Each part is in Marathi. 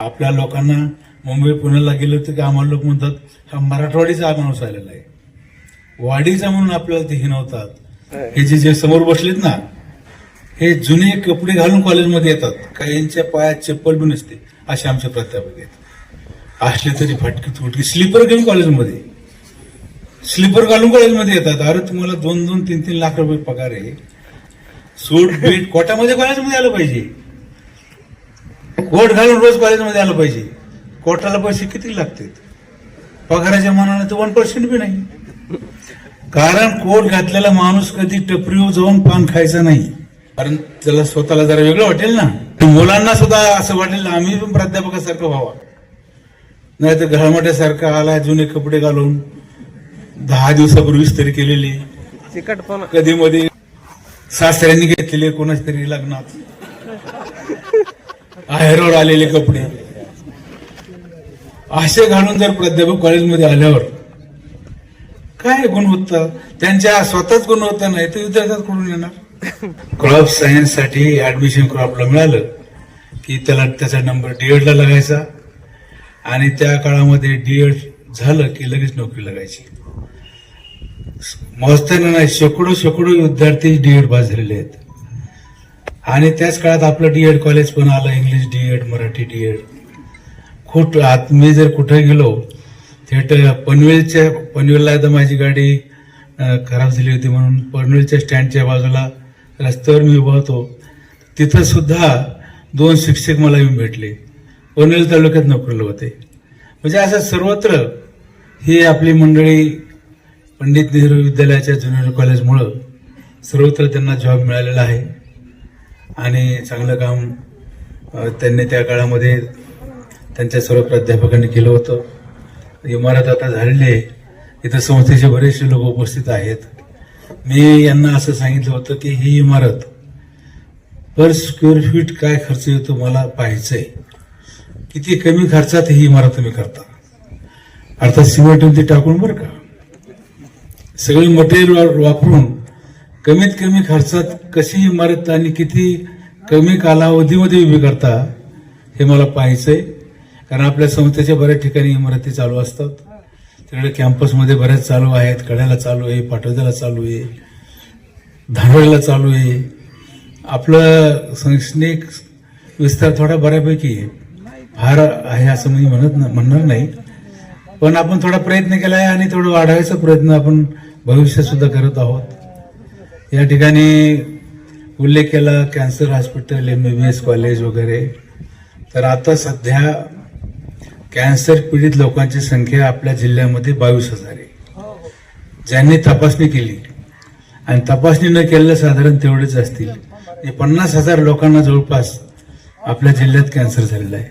आपल्या लोकांना मुंबई पुण्याला गेलो तर की आम्हाला लोक म्हणतात हा मराठवाडीचा माणूस आलेला आहे. वाडीचा म्हणून आपल्याला ते हिनवतात. हे जे जे समोर बसलेत ना हे जुने कपडे घालून कॉलेजमध्ये येतात. काहींच्या पायात चप्पल बी नसते असे आमचे प्राध्यापक आहेत. असले तरी फटकी तुटकी. स्लीपर घेऊन कॉलेजमध्ये. स्लीपर घालून कॉलेजमध्ये येतात. अरे तुम्हाला दोन दोन तीन तीन लाख रुपये पगार आहे. सूट बीट कोटामध्ये कॉलेजमध्ये आलं पाहिजे. कोट घालून रोज कॉलेजमध्ये आलं पाहिजे. कोटाला पैसे किती लागतात? पगाराच्या मानाने तर वन पर्सेंट बी नाही. कारण कोट घातलेला माणूस कधी टपरीवर जाऊन पान खायचा नाही. कारण त्याला स्वतःला जरा वेगळं वाटेल ना. मुलांना सुद्धा असं वाटेल ना आम्ही पण प्राध्यापकासारखं व्हावा. नाही तर घरामट्यासारखं आला जुने कपडे घालून. दहा दिवसापूर्वीच तरी केलेली. कधी मध्ये सासऱ्यांनी घेतलेले कोणाच तरी लग्नात. आहेरवर आलेले कपडे. असे घालून जर प्राध्यापक कॉलेजमध्ये आल्यावर काय गुणवत्ता? त्यांच्या स्वतःच गुणवत्ता नाही तर विद्यार्थ्यात कुठून येणार? क्रॉप सायन्ससाठी ऍडमिशन क्रॉपला मिळालं की त्याला त्याचा नंबर डीएडला लागायचा आणि त्या काळामध्ये डीएड झालं की लगेच नोकरी लागायची. मोजताना नाही शेकडो शेकडो विद्यार्थी डीएड पास झालेले आहेत. आणि त्याच काळात आपलं डी एड कॉलेज पण आलं English D Ed Marathi DEd खूप आत मी जर कुठे गेलो थेट पनवेलच्या पनवेलला तर माझी गाडी खराब झाली होती म्हणून पनवेलच्या स्टँडच्या बाजूला रस्त्यावर मी उभा होतो. तिथं सुद्धा दोन शिक्षक मला येऊन भेटले. पनवेल तालुक्यात नोकरीला होते. म्हणजे असं सर्वत्र ही आपली मंडळी पंडित नेहरू विद्यालयाच्या ज्युनियर कॉलेजमुळं सर्वत्र त्यांना जॉब मिळालेला आहे. आणि चांगलं काम त्यांनी त्या काळामध्ये त्यांच्या सर्व प्राध्यापकांनी केलं होतं. इमारत आता झालेली आहे. इथं संस्थेचे बरेचसे लोक उपस्थित आहेत. मी यांना असं सांगितलं होतं की ही इमारत पर स्क्वेअर फीट काय खर्च येतो मला पाहायचं आहे किती कमी खर्चात ही इमारत तुम्ही करता? अर्थात सिमेंट ती टाकून बरं का? सगळे मटेरियल वापरून कमीत कमी खर्चात कशी इमारत आणि किती कमी कालावधीमध्ये उभी करता हे मला पाहायचंय. कारण आपल्या संस्थेच्या बऱ्याच ठिकाणी इमारती चालू असतात. तिकडे कॅम्पसमध्ये बऱ्याच चालू आहेत. कड्याला चालू आहे पाटोद्याला चालू आहे धानोळीला चालू आहे. आपलं शैक्षणिक विस्तार थोडा बऱ्यापैकी फार आहे असं मी म्हणत म्हणणार नाही. पण आपण थोडा प्रयत्न केला आहे आणि थोडं वाढवायचा प्रयत्न आपण भविष्यात सुद्धा करत आहोत. या ठिकाणी उल्लेख केला cancer hospital M B B S college वगैरे. तर आता सध्या कॅन्सर पीडित लोकांची संख्या आपल्या जिल्ह्यामध्ये बावीस हजार आहे. ज्यांनी तपासणी केली आणि तपासणी न केलेल्या साधारण तेवढेच असतील. पन्नास हजार लोकांना जवळपास आपल्या जिल्ह्यात कॅन्सर झालेला आहे.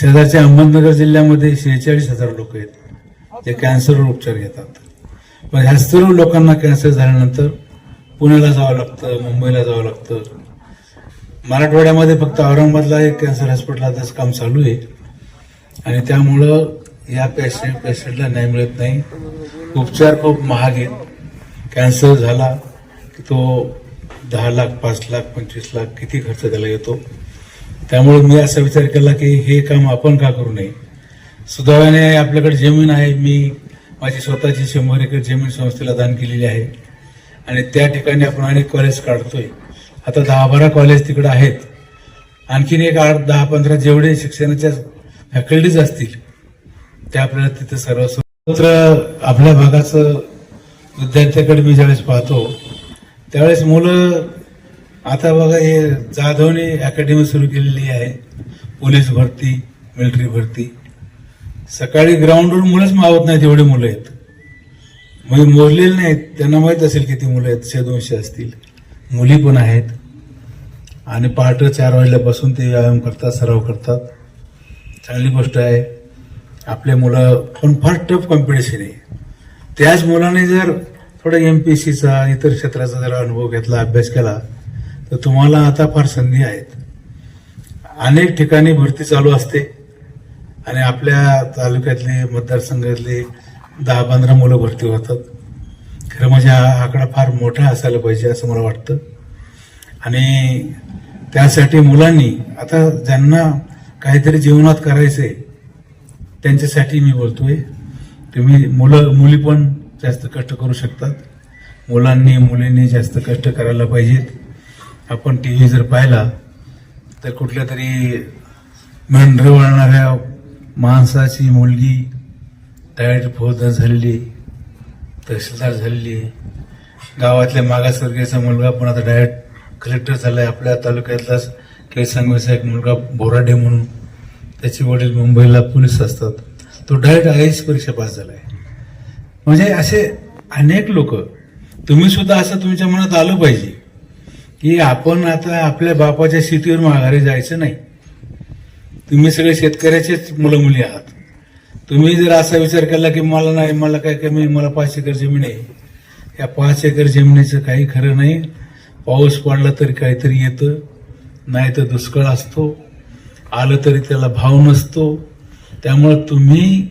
शेजारच्या अहमदनगर जिल्ह्यामध्ये शेहेचाळीस हजार लोक आहेत जे कॅन्सरवर उपचार घेतात. पण ह्या सर्व लोकांना कॅन्सर झाल्यानंतर पुण्याला जावं लागतं मुंबईला जावं लागतं. मराठवाड्यामध्ये फक्त औरंगाबादला एक कॅन्सर हॉस्पिटलाच काम चालू आहे. आणि त्यामुळं या पेशंट पेशंटला न्याय मिळत नाही. उपचार खूप महाग आहेत. कॅन्सर झाला की तो दहा लाख पाच लाख पंचवीस लाख किती खर्च त्याला येतो. त्यामुळे मी असा विचार केला की हे काम आपण का करू नये? सुदैवाने आपल्याकडे जमीन आहे. मी माझी स्वतःची शंभर एकर जमीन संस्थेला दान केलेली आहे. आणि त्या ठिकाणी आपण अनेक कॉलेज काढतोय. आता दहा बारा कॉलेज तिकडे आहेत. आणखीन एक आठ दहा पंधरा जेवढे शिक्षणाच्या फॅकल्टीज असतील त्या आपल्याला तिथे सर्व सर्वत्र आपल्या भागाचं विद्यार्थ्याकडे मी ज्यावेळेस पाहतो त्यावेळेस मुलं आता बघा हे जाधवने अकॅडमी सुरू केलेली आहे. पोलीस भरती मिलिटरी भरती. सकाळी ग्राउंडवर मुलंच मावत नाहीत एवढे मुलं आहेत. म्हणजे मोजलेले नाहीत. त्यांना माहीत असेल किती मुलं आहेत शे दोनशे असतील. मुली पण आहेत. आणि पहाटे चार वाजल्यापासून ते व्यायाम करतात सराव करतात. चांगली गोष्ट आहे. आपले मुलं पण फार टफ कॉम्पिटिशन आहे. त्याच मुलाने जर थोडा एम पी सीचा इतर क्षेत्राचा जर अनुभव घेतला अभ्यास केला तर तुम्हाला आता फार संधी आहेत. अनेक ठिकाणी भरती चालू असते. आणि आपल्या तालुक्यातले मतदारसंघातले दहा पंधरा मुलं भरती होतात. खरं म्हणजे हा आकडा फार मोठा असायला पाहिजे असं मला वाटतं. आणि त्यासाठी मुलांनी आता ज्यांना काहीतरी जीवनात करायचंय त्यांच्यासाठी मी बोलतोय तुम्ही मुलं मुली पण जास्त कष्ट करू शकतात. मुलांनी मुलींनी जास्त कष्ट करायला पाहिजेत. आपण टी व्ही जर पाहिला तर कुठल्या तरी मेंढर वळणाऱ्या माणसाची मुलगी डायरेक्ट फौजदार झालेली तहसीलदार झालेली गावातल्या मागासवर्गीयाचा मुलगा पण आता डायरेक्ट कलेक्टर झाला आहे आपल्या तालुक्यातलाच केळसंगवीचा एक मुलगा बोराडे म्हणून. त्याचे वडील मुंबईला पोलीस असतात. तो डायरेक्ट आय एस परीक्षा पास झाला आहे म्हणजे असे अनेक लोक तुम्ही सुद्धा असं तुमच्या मनात आलं पाहिजे की आपण आता आपल्या बापाच्या शेतीवर माघारी जायचं नाही. तुम्ही सगळे शेतकऱ्याचेच मुलं मुली आहात. तुम्ही जर असा विचार केला की मला नाही मला काय कमी मला पाच एकर जमीन आहे. या पाच एकर जमिनीचं काही खरं नाही. पाऊस पडला तरी काहीतरी येतं नाही तर दुष्काळ असतो. आलं तरी त्याला भाव नसतो. त्यामुळं तुम्ही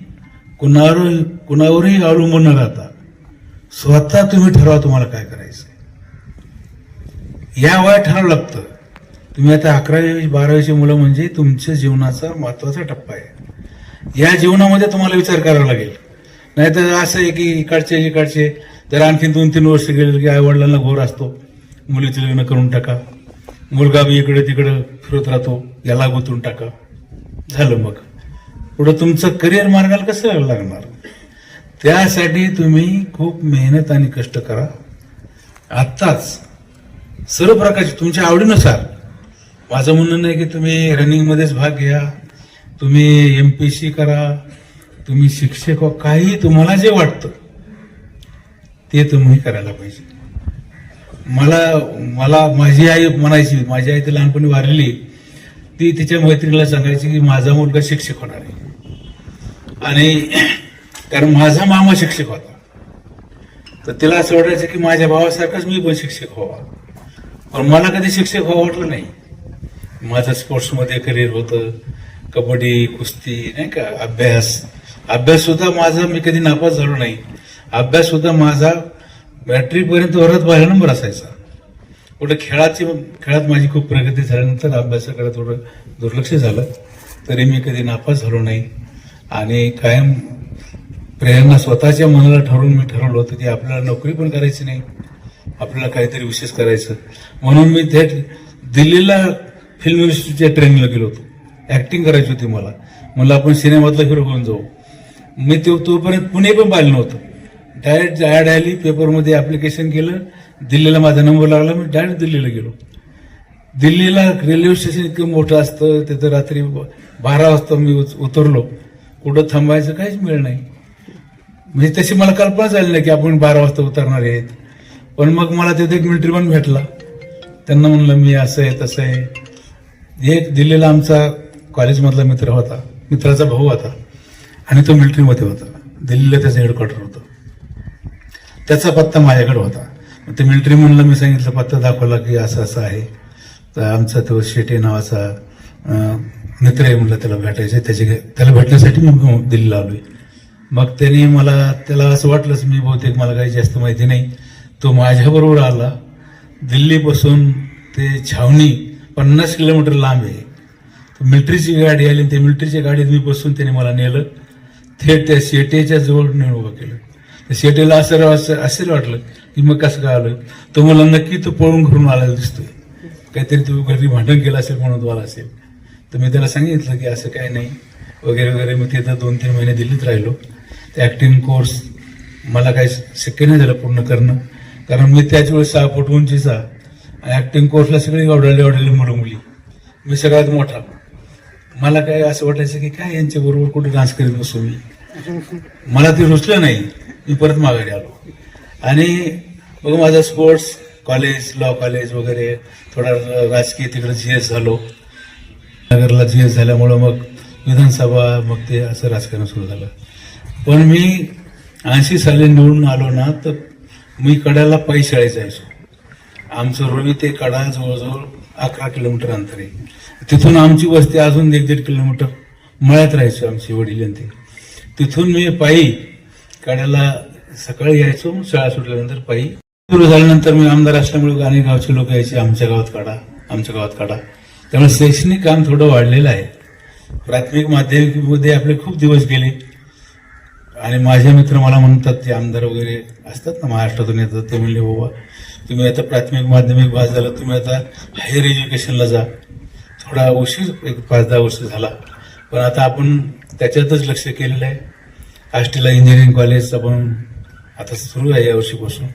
कुणावर कुणावरही अवलंबून न राहता स्वतः तुम्ही ठरवा तुम्हाला काय करायचं या वयात ठरावं लागतं. तुम्ही आता अकरावी बारावीची मुलं म्हणजे तुमच्या जीवनाचा महत्त्वाचा टप्पा आहे. या जीवनामध्ये तुम्हाला विचार करावा लागेल. नाहीतर असं आहे की इकडचे इकडचे जर आणखी दोन तीन वर्ष गेले की आई वडिलांना घोर असतो. मुलीचं लग्न करून टाका. मुलगा बी इकडे तिकडे फिरत राहतो याला गुंतून टाका. झालं मग. पुढं तुमचं करिअर मार्गाला कसं लागणार? त्यासाठी तुम्ही खूप मेहनत आणि कष्ट करा. आत्ताच सर्व प्रकारचे तुमच्या आवडीनुसार माझं म्हणणं नाही की तुम्ही रनिंगमध्येच भाग घ्या. तुम्ही एम पी सी करा तुम्ही शिक्षक हो, काही तुम्हाला जे वाटतं ते तुम्ही करायला पाहिजे. मला मला माझी आई म्हणायची माझी आई ती लहानपणी वारलेली ती तिच्या मैत्रिणीला सांगायची की माझा मुलगा शिक्षक होणार आहे. आणि कारण माझा मामा शिक्षक होता. तर तिला असं वाटायचं की माझ्या भावासारखाच मी पण शिक्षक व्हावा. पण मला कधी शिक्षक व्हावं वाटलं नाही. माझं स्पोर्ट्समध्ये करिअर होतं. कबड्डी कुस्ती नाही का? अभ्यास. अभ्यास सुद्धा माझा मी कधी नापास झालो नाही. अभ्यास सुद्धा माझा बॅटरीपर्यंत पर्यंत वरच बाहेर नंबर असायचा. कुठं खेळाची खेळात माझी खूप प्रगती झाल्यानंतर अभ्यासाकडे थोडं दुर्लक्ष झालं. तरी मी कधी नापास झालो नाही. आणि कायम प्रेरणा स्वतःच्या मनाला ठरवून मी ठरवलं होतं की आपल्याला नोकरी पण करायची नाही. आपल्याला काहीतरी विशेष करायचं. म्हणून मी थेट दिल्लीला फिल्म इन्स्टिट्यूटच्या ट्रेनिंगला गेलो होतो. ॲक्टिंग करायची होती मला. म्हणलं आपण सिनेमातला हिरो होऊन जाऊ. मी ते तोपर्यंत पुणे पण पाहिलं नव्हतं. डायरेक्ट ॲड आली पेपरमध्ये ॲप्लिकेशन केलं. दिल्लीला माझा नंबर लागला. मी डायरेक्ट दिल्लीला गेलो. दिल्लीला रेल्वे स्टेशन इतकं मोठं असतं. तिथं रात्री बारा वाजता मी उत- उतरलो. कुठं थांबायचं काहीच मिळ नाही. म्हणजे तशी मला कल्पना झाली नाही की आपण बारा वाजता उतरणार आहेत. पण मग मला तिथे एक मिलिटरी पण भेटला. त्यांना म्हणलं मी असं आहे तसं आहे. एक दिल्लीला आमचा कॉलेजमधला मित्र होता. मित्राचा भाऊ होता. आणि तो मिलिटरीमध्ये होता. दिल्लीला त्याचं हेडक्वार्टर होतं. त्याचा पत्ता माझ्याकडे होता. मग ते मिलिटरी म्हणलं मी सांगितलं पत्ता दाखवला की असं असं आहे. तर आमचा तो शेटे नावाचा मित्र आहे म्हटलं त्याला भेटायचं त्याची त्याला भेटण्यासाठी मी दिल्लीला आलोय. मग त्याने मला त्याला असं वाटलंच मी बहुतेक मला काही जास्त माहिती नाही. तो माझ्याबरोबर आला. दिल्लीपासून ते छावणी पन्नास किलोमीटर लांब आहे. मिलिटरीची गाडी आली आणि त्या मिलिटरीच्या गाडीत मी बसून त्याने मला नेलं. थेट त्या शेटेच्या जवळ नेऊन उभं केलं. त्या शेटेला असं असं आश्चर्य वाटलं की मग कसं काय आलं? तो मला नक्की तो पळून घरून आलेला दिसतोय. काहीतरी तू घरी भांडण केलं असेल म्हणून तो आला असेल. तर मी त्याला सांगितलं की असं काही नाही. वगैरे वगैरे मी तिथं दोन तीन महिने दिल्लीत राहिलो. ते ॲक्टिंग कोर्स मला काही शक्य नाही झालं पूर्ण करणं. कारण मी त्याच वेळेस सहा फूट उंचीचा आणि ॲक्टिंग कोर्सला सगळी आवडले आवडलेली मुलं मुली मी सगळ्यात मोठा. मला काय असं वाटायचं की काय यांच्या बरोबर कुठे डान्स करीत बसू मी? मला ते रुचलं नाही. मी परत माघारी आलो. आणि मग माझा स्पोर्ट्स कॉलेज लॉ कॉलेज वगैरे थोडा राजकीय तिकडे जी एस झालो. नगरला जी एस झाल्यामुळं मग विधानसभा मग ते असं राजकारण सुरू झालं. पण मी ऐंशी साली निवडून आलो ना तर मी कड्याला पायी शाळेत जायचो आमचं रोवी ते कडा जवळजवळ अकरा किलोमीटर अंतर आहे. तिथून आमची वस्ती अजून एक दीड किलोमीटर मळ्यात राहायचो आमची वडील आणि ते. तिथून मी पायी काढायला सकाळी यायचो शाळा सुटल्यानंतर पायी. सुरू झाल्यानंतर मी आमदार असल्यामुळे अनेक गावचे लोक यायचे आमच्या गावात काढा आमच्या गावात काढा. त्यामुळे शैक्षणिक काम थोडं वाढलेलं आहे. प्राथमिक माध्यमिकमध्ये आपले खूप दिवस गेले. आणि माझे मित्र मला म्हणतात ते आमदार वगैरे असतात ना महाराष्ट्रातून येतात. ते म्हणले बाबा तुम्ही आता प्राथमिक माध्यमिक पास झाला तुम्ही आता हायर एज्युकेशनला जा. थोडा उशीर एक पाच दहा वर्ष झाला. पण आता आपण त्याच्यातच लक्ष केलेलं आहे. आष्टीला इंजिनिअरिंग कॉलेज आपण आता सुरू आहे यावर्षीपासून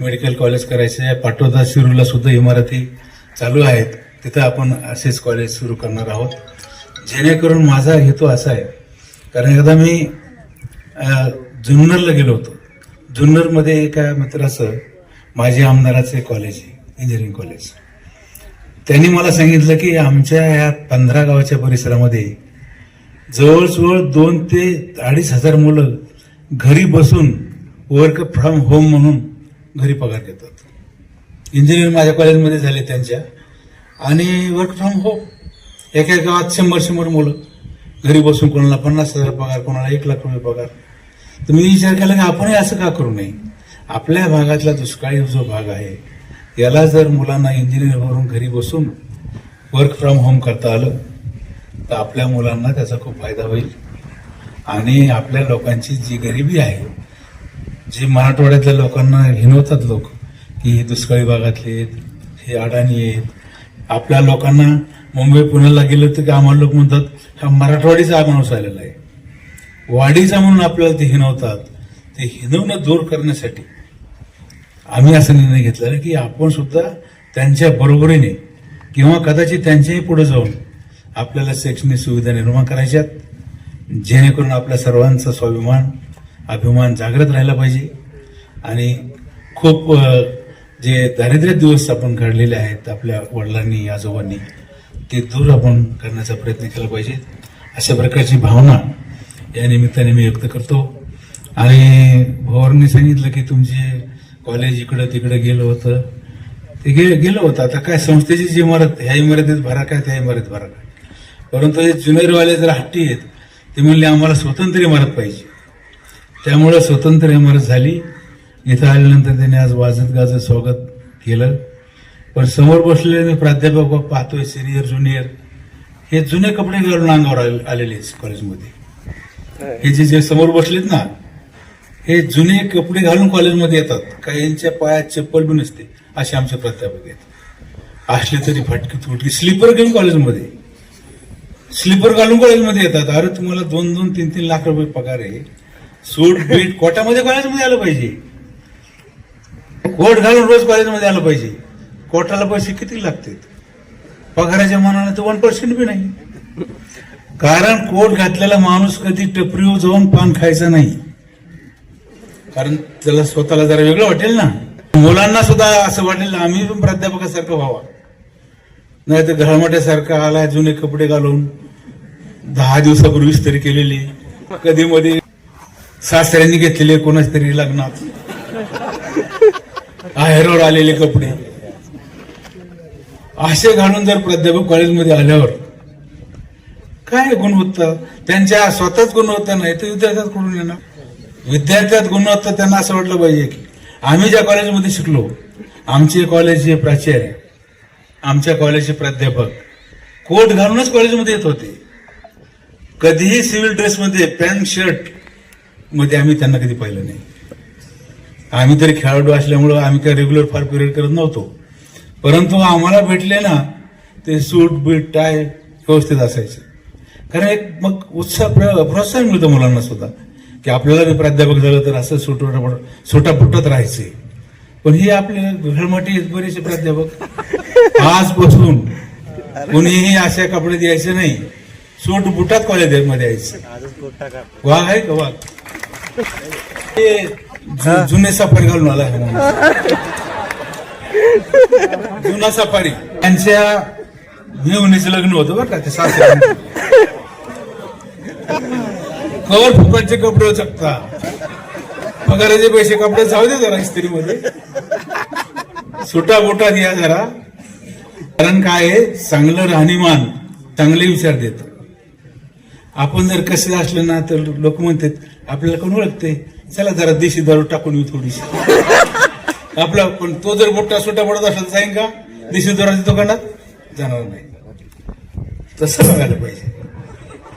मेडिकल कॉलेज करायचं आहे. पाठोदा शिरूरला सुद्धा इमारती चालू आहेत. तिथं आपण असेच कॉलेज सुरू करणार आहोत. जेणेकरून माझा हेतू असा आहे. कारण एकदा मी जुन्नरला गेलो होतो. जुन्नरमध्ये एका मित्राचं माझे आमदाराचे कॉलेज आहे इंजिनिअरिंग कॉलेज त्यांनी मला सांगितलं की आमच्या या पंधरा गावाच्या परिसरामध्ये जवळजवळ दोन ते अडीच हजार मुलं घरी बसून वर्क फ्रॉम होम म्हणून घरी पगार घेतात. इंजिनिअर माझ्या कॉलेजमध्ये झाले त्यांच्या. आणि वर्क फ्रॉम होम एका गावात शंभर शंभर मुलं घरी बसून कोणाला पन्नास हजार पगार कोणाला एक लाख रुपये पगार. तर मी विचार केला की आपणही असं का करू नये? आपल्या भागातला दुष्काळी जो भाग आहे याला जर मुलांना इंजिनियरवरून घरी बसून वर्क फ्रॉम होम करता आलं तर आपल्या मुलांना त्याचा खूप फायदा होईल. आणि आपल्या लोकांची जी गरिबी आहे जी मराठवाड्यातल्या लोकांना हिनवतात लोक की हे दुष्काळी भागातले आहेत हे अडाणी आहेत आपल्या लोकांना मुंबई पुण्याला गेलं तर आम्हाला लोक म्हणतात हा मराठवाडीचा माणूस आलेला आहे. वाढीचा म्हणून आपल्याला ते हिनवतात ते हिनवणं दूर करण्यासाठी. आम्ही असा निर्णय घेतलेला की आपण सुद्धा त्यांच्या बरोबरीने किंवा कदाचित त्यांच्याही पुढे जाऊन आपल्याला शैक्षणिक सुविधा निर्माण करायच्यात जेणेकरून आपल्या सर्वांचा स्वाभिमान अभिमान जागृत राहिला पाहिजे. आणि खूप जे दारिद्र्य दिवस आपण काढलेले आहेत आपल्या वडिलांनी आजोबांनी ते दूर आपण करण्याचा प्रयत्न केला पाहिजे. अशा प्रकारची भावना या निमित्ताने मी व्यक्त करतो. आणि भवारनी सांगितलं की तुमचे कॉलेज इकडं तिकडं गेलं होतं. ते गे गेलं होतं. आता काय संस्थेची जी इमारत ह्या इमारतीत भरा काय त्या इमारतीत भरा काय? परंतु हे जुनेरवाले जर हट्टी आहेत ते म्हणले आम्हाला स्वतंत्र इमारत पाहिजे. त्यामुळं स्वतंत्र इमारत झाली. इथं आल्यानंतर त्यांनी आज वाजत गाजत स्वागत केलं. पण समोर बसलेले मी प्राध्यापक पाहतोय सिनियर ज्युनियर हे जुने कपडे घालून अंगावर आले- आलेले आहेत कॉलेजमध्ये हे जे जे समोर बसलेत ना हे जुने कपडे घालून कॉलेजमध्ये येतात. काहींच्या पायात चप्पल बी नसते असे आमचे प्राध्यापक आहेत. असले तरी फटकी तुटकी स्लीपर घेऊन कॉलेजमध्ये. स्लीपर घालून कॉलेजमध्ये येतात. अरे तुम्हाला दोन दोन तीन तीन लाख रुपये पगार आहे. सूट बीट कोटामध्ये कॉलेजमध्ये आलं पाहिजे. कोट घालून रोज कॉलेजमध्ये आलं पाहिजे. कोटाला पैसे किती लागतात? पगाराच्या मनाने तर वन पर्सेंट बी नाही. कारण कोट घातलेला माणूस कधी टपरीवर जाऊन पान खायचा नाही. कारण त्याला स्वतःला जरा वेगळं वाटेल ना. मुलांना सुद्धा असं वाटेल आम्ही पण प्राध्यापकासारखं व्हावा. नाही तर घरामट्यासारखा आला जुने कपडे घालून. दहा दिवसापूर्वी तरी केलेली. कधी मध्ये सासऱ्यांनी घेतलेले कोणाच तरी लग्नात. आहेरवर आलेले कपडे. असे घालून जर प्राध्यापक कॉलेजमध्ये आल्यावर काय गुणवत्ता त्यांच्या स्वतःच गुणवत्ता नाही तर विद्यार्थ्यात कुठून येणार? विद्यार्थ्यात गुणवत्ता त्यांना असं वाटलं पाहिजे की आम्ही ज्या कॉलेजमध्ये शिकलो आमचे कॉलेजचे प्राचार्य. आमच्या कॉलेजचे प्राध्यापक. कोट घालूनच कॉलेजमध्ये येत होते. कधीही सिव्हिल ड्रेसमध्ये पॅन्ट शर्टमध्ये आम्ही त्यांना कधी पाहिलं नाही. आम्ही तरी खेळाडू असल्यामुळं आम्ही काय रेग्युलर फार पिरियड करत नव्हतो. परंतु आम्हाला भेटले ना ते सूट बीट टाय व्यवस्थित असायचे. कारण एक मग उत्साह प्र- प्रोत्साहन मिळतं मुलांना सुद्धा. की आपल्याला प्राध्यापक झालं तर असं सुट सुटापुटत राहायचे. पण हे आपले घरमाटी आहेत बरेचसे प्राध्यापक. आजपासून कुणीही अशा कपडे द्यायचे नाही. सूट बुटात कॉलेजमध्ये यायचे. वाघ आहे का वाघ? ते जुने सफारी घालून आला जुना सफारी. त्यांच्या मेहुणीचं लग्न होतं बरं का ते सासऱ्या कवर फुकटचे कपडे शकता. पगाराचे पैसे कपडे जाऊ दे जरा इस्त्रीमध्ये. सुटा बोटा द्या जरा. कारण काय आहे? चांगलं राहणीमान चांगले विचार देत. आपण जर कसे असलं ना तर लोक म्हणतात आपल्याला कोण ओळखते चला जरा देशी दारू टाकून येऊ थोडीशी. आपला पण तो जर मोठा सुटा पडत असला तर जाईन का? देशी दारूच्या दुकानात? जाणार नाही. तसं बघायला पाहिजे.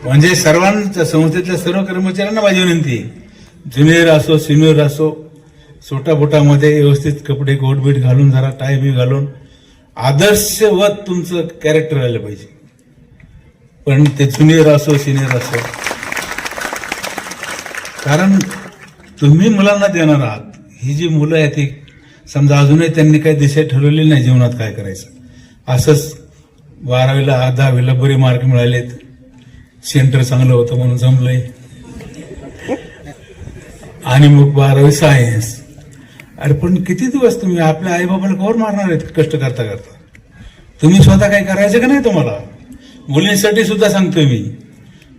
म्हणजे सर्वांच्या संस्थेतल्या सर्व कर्मचाऱ्यांना माझी विनंती आहे. ज्युनियर असो सिनियर असो सोटाबोटामध्ये व्यवस्थित कपडे कोटबीट घालून जरा टाय बी घालून आदर्शवत तुमचं कॅरेक्टर आलं पाहिजे. पण ते ज्युनियर असो सिनियर असो कारण तुम्ही मुलांना देणार आहात. ही जी मुलं आहेत ती समजा अजूनही त्यांनी काही दिशा ठरवलेली नाही जीवनात काय करायचं. असंच बारावीला दहावीला बरे मार्क मिळालेत. सेंटर चांगलं होतं म्हणून जमलंय. आणि मग बारावी सायन्स अरे पण किती दिवस तुम्ही आपल्या आईबाबाला कवर मारणार आहेत कष्ट करता करता? तुम्ही स्वतः काही करायचं का नाही तुम्हाला? मुलींसाठी सुद्धा सांगतोय मी.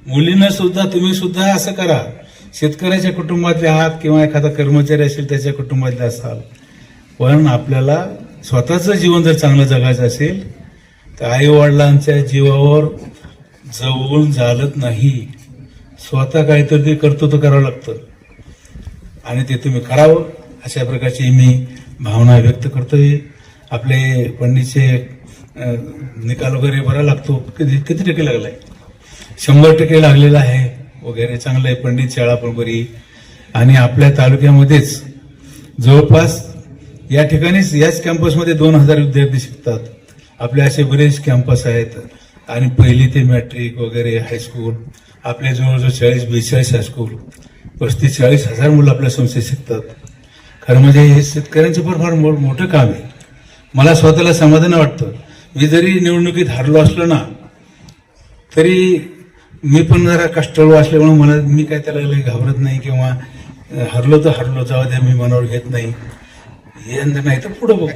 मुलींना सुद्धा तुम्ही सुद्धा असं करा. शेतकऱ्याच्या कुटुंबातले आहात किंवा एखादा कर्मचारी असेल त्याच्या कुटुंबातले असाल. पण आपल्याला स्वतःचं जीवन जर चांगलं जगायचं असेल तर आई वडिलांच्या जीवावर जवळून झालत नाही. स्वतः काहीतरी ते करतो तर करावं लागतं. आणि ते तुम्ही करावं अशा प्रकारची मी भावना व्यक्त करतोय. आपले पंडितचे निकाल वगैरे बरा लागतो. किती किती टक्के लागलाय? शंभर टक्के लागलेला आहे. वगैरे चांगलं आहे. पंडित शाळा पण बरी. आणि आपल्या तालुक्यामध्येच जवळपास या ठिकाणीच याच कॅम्पसमध्ये दोन हजार विद्यार्थी शिकतात. आपले असे बरेच कॅम्पस आहेत. आणि पहिली ते मॅट्रिक वगैरे हायस्कूल आपल्या जवळजवळ चाळीस बेचाळीस हायस्कूल पस्तीस चाळीस हजार मुलं आपल्या संस्थेत शिकतात. खरं म्हणजे हे शेतकऱ्यांचं पण फार मोठं काम आहे. मला स्वतःला समाधान वाटतं. मी जरी निवडणुकीत हारलो असलो ना तरी मी पण जरा कष्टाळू असल्यामुळे मला मी काय त्याला घाबरत नाही किंवा हरलो तर हरलो जाऊ द्या मी मनावर घेत नाही. यंदा नाही तर पुढं बघू.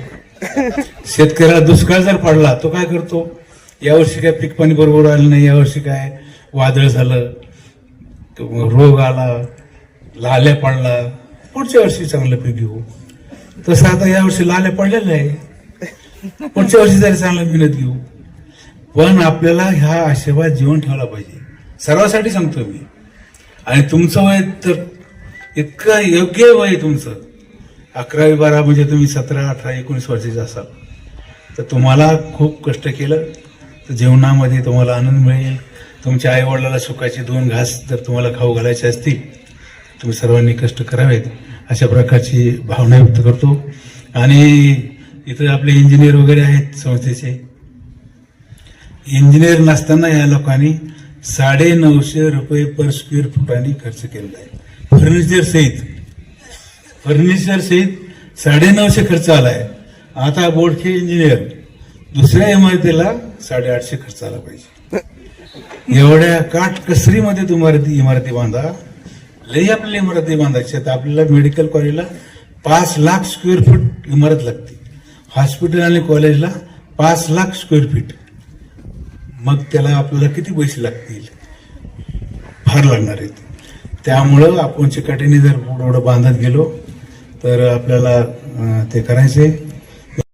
शेतकऱ्याला दुष्काळ जर पडला तो काय करतो? यावर्षी काय पीक पाणी बरोबर आलं नाही यावर्षी काय वादळ झालं रोग आला लाल्या पडला. पुढच्या वर्षी चांगलं पीक घेऊ. तसं आता यावर्षी लाल्या पडलेलं आहे. पुढच्या वर्षी तरी चांगलं मेहनत घेऊ. पण आपल्याला ह्या आशीर्वाद जीवन ठेवला पाहिजे. सर्वासाठी सांगतो मी. आणि तुमचं वय तर इतकं योग्य वय आहे तुमचं. अकरावी बारा म्हणजे तुम्ही सतरा अठरा एकोणीस वर्षाचे असाल. तर तुम्हाला खूप कष्ट केलं. जेवणामध्ये तुम्हाला आनंद मिळेल. तुमच्या आईवडिलाला सुखाचे दोन घास जर तुम्हाला खाऊ घालायचे असतील तुम्ही सर्वांनी कष्ट करावेत अशा प्रकारची भावना व्यक्त करतो. आणि इथं आपले इंजिनियर वगैरे आहेत संस्थेचे. इंजिनियर नसताना या लोकांनी साडे नऊशे रुपये पर स्क्वेअर फुटाने खर्च केलेला आहे. फर्निचर सहित फर्निचर सहित साडे नऊशे खर्च आला आहे आता बोडखे इंजिनियर दुसऱ्या इमारतीला साडेआठशे खर्च आला पाहिजे. एवढ्या काटकसरीमध्ये तुम्हाला इमारती बांधा. लई आपल्याला इमारती बांधायची तर आपल्याला मेडिकल कॉलेजला पाच लाख स्क्वेअर फूट इमारत लागते. हॉस्पिटल आणि कॉलेजला पाच लाख स्क्वेअर फीट. मग त्याला आपल्याला किती पैसे लागतील? फार लागणार आहेत. त्यामुळं आपण चिकाटीने जर एवढं बांधत गेलो तर आपल्याला ते करायचे